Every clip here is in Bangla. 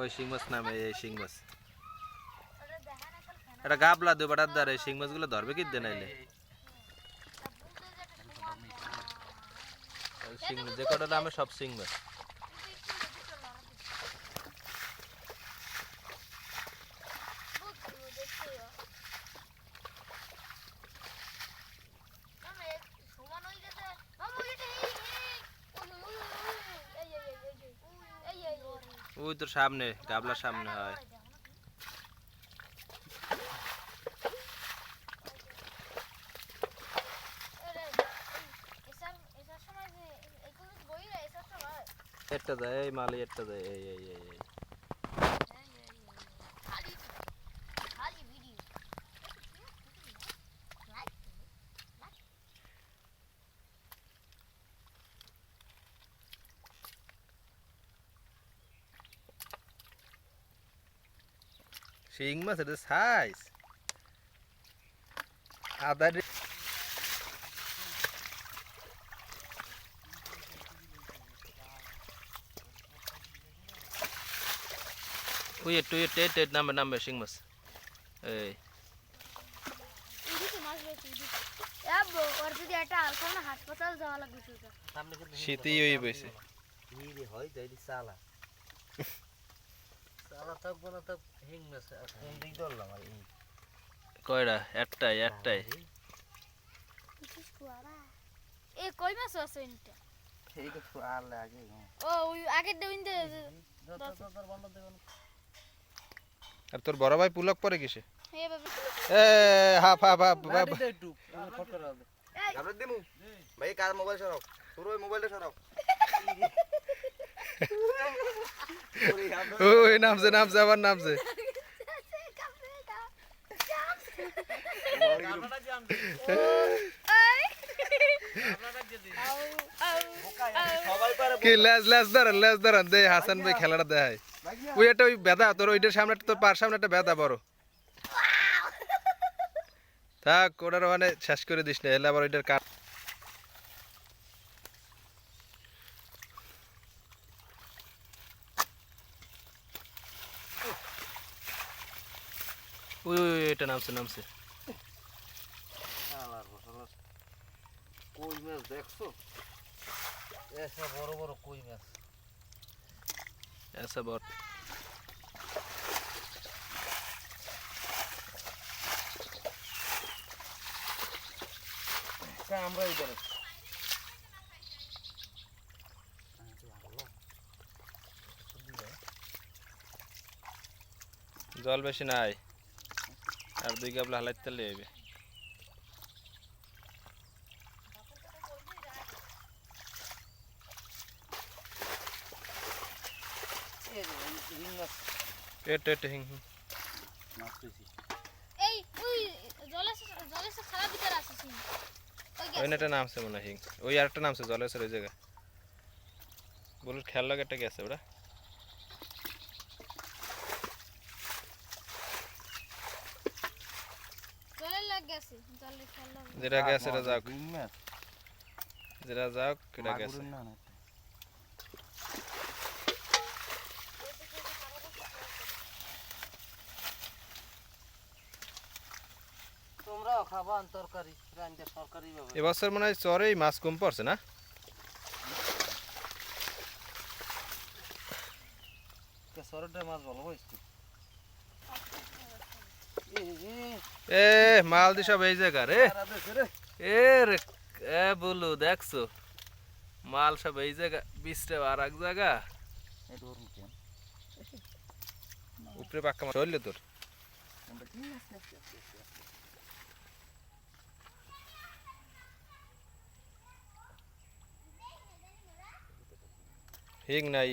ওই শিং মাছ নামে এই শিং মাছ। এটা গাবলা দু বাটার দ্বারা এই শিং মাছগুলো ধরবে কি দে নাইলে? শিং যে কটা নামে সব শিং মাছ। ওই তো সামনে গাবলার সামনে হয়। একটা দেয় এই মালি একটা দেয় এই এই এই। শিং মাছ এটা সাইজ আদা রে- ওই একটু একটু একটু নামবে নামবে শিং মাছ। এই। শীতই হয়ে বসে হয় চালা। কয়টা একটাই একটাই। এ কই মাছ আছে এটা এই তো আর লাগে ও ওই তোর বড় ভাই পুলক পরে কিসে? এ হাফ হাফ হাফ আমরা দিমু? ভাই কার মোবাইল সরাও? তোর ওই মোবাইলটা সরাও। ওই নামছে নামছে, আবার নামছে। কি, লেজ লেজ ধরেন লেজ ধরেন। দে, হাসান ভাই খেলাটা দেখায়। ওই একটা ওই বেদা তোর ওইটার সামনে তোর পার সামনে একটা বেদা বড়। থাক, ওটার মানে শেষ করে দিস না, এলে আবার ওইটার কাট ওই ওই এটা নামছে নামছে। কই মাছ দেখছ? এসা বড় বড় কই মাছ। এসা বড় আমরা এবারে। জল বেশি নাই। আর দুই গাবলা হালাইতে তাহলে হইবে হিং মাছ এট এট হিং হিং। মাছ পেয়েছি এই ওই জলে জলে খারাপ ভিতরে আছে সিং ওই ওই নেটা নামছে মনে হয় হিং ওই আরেকটা নামছে জলের ওই জায়গায় বলুন খেয়াল লাগে একটা গেছে ওটা জলে লাগ গেছে জলে খেলা যেটা গেছে এটা যাক। যেটা যাক এটা গেছে এবছর মনে হয় চরেই মাছ কম পড়ছে না? সরটা মাছ ভালো হয়েছে? এ, মাল দি সব এই জায়গা রে। এ রে বলু, দেখছ? মাল সব এই জায়গা বিচটা আর এক জায়গা। উপরে পাক্কা মাছ হইলে তোর। হিং নাই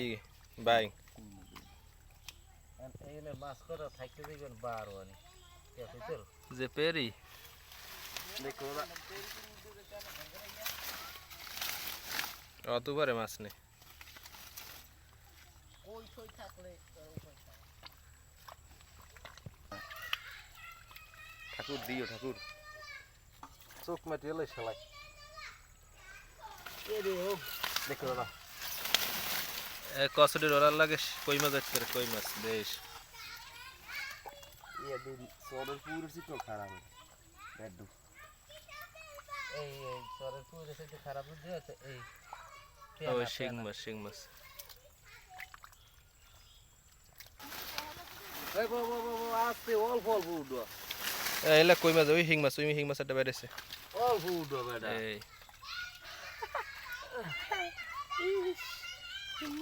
বাইং মাছ করা থাকতে দেখবেন বার আনি। পেরি। মাছ নেই থাকলে ঠাকুর দিও ঠাকুর। চোখ মেটিয়ে সেলাই। দেখো দাদা। কসুটি রোলার লাগে কই মাছ দেখতে কই মাছ বেশ ইয়ে দিন সরের পুরো চিত্র খারাপ বেডু এই এই সরের পুরো সাথে খারাপ বুদ্ধি আছে এই ওই শিং মাছ শিং মাছ এই বাবা বাবা আস্তে অল্প অল্প উঠো এলা কই মাছ ওই শিং মাছ ওই শিং মাছ একটা বেড়েছে অল্প উঠো বেটা এই এই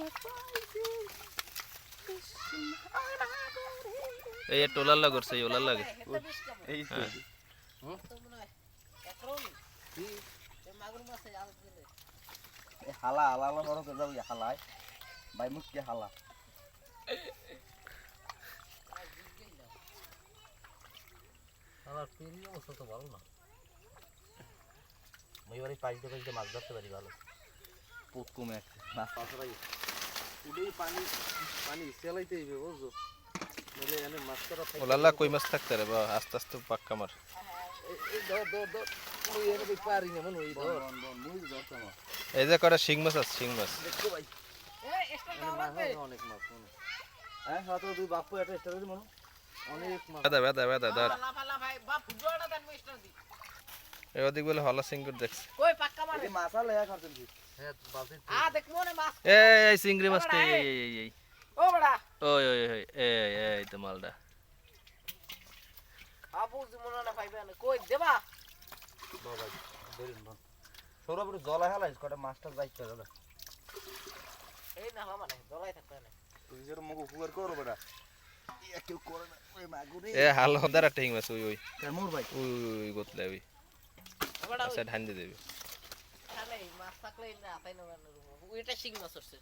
একটা ওলার ওর সেই ওলার লাগে। এই তো। হ্যাঁ। হালা হালা হালা বড় করে ইয়া হালায়। ভাই মুখকে হালা। আমার পেরিয়ে অবস্থা তো ভালো না। মই এবারে পাঁচটা পাঁচটা মাছ ধরতে পারি ভালো। পোক কমে মাছ উঠেই পানি পানি সেলাইতে হইবে বুঝছ? নইলে এখানে মাছ করা থাকে কই মাছ থাকতে রে বা আস্তে আস্তে পাক্কা মার এই মনে যে কটা শিং মাছ আছে শিং মাছ। অনেক মাছ হ্যাঁ। হয়তো তুই বাপু একটা স্টার মনো ওদিক বলে হলা সিঙ্গুর দেখছে। এই হ্যাঁ এই চিংড়ি মাছ এই এই। ওই ওই ওই এই এই তো মালটা। বাবা ধরুন ধর সৌরভ জলা হেলাইস কটা মাছটা যাইতে দাদা তুই যেরকম মুখ উপকার করো বেটা কেউ করে না। ওই মাগুরে এ হাল হদার একটা মাছ ওই ওই। মোর ভাই। ওই ওই, ওই গোতলে ওই। আচ্ছা ধান দিয়ে দেবে। মাছ থাকলে না না ওইটা শিং মাছ হচ্ছে।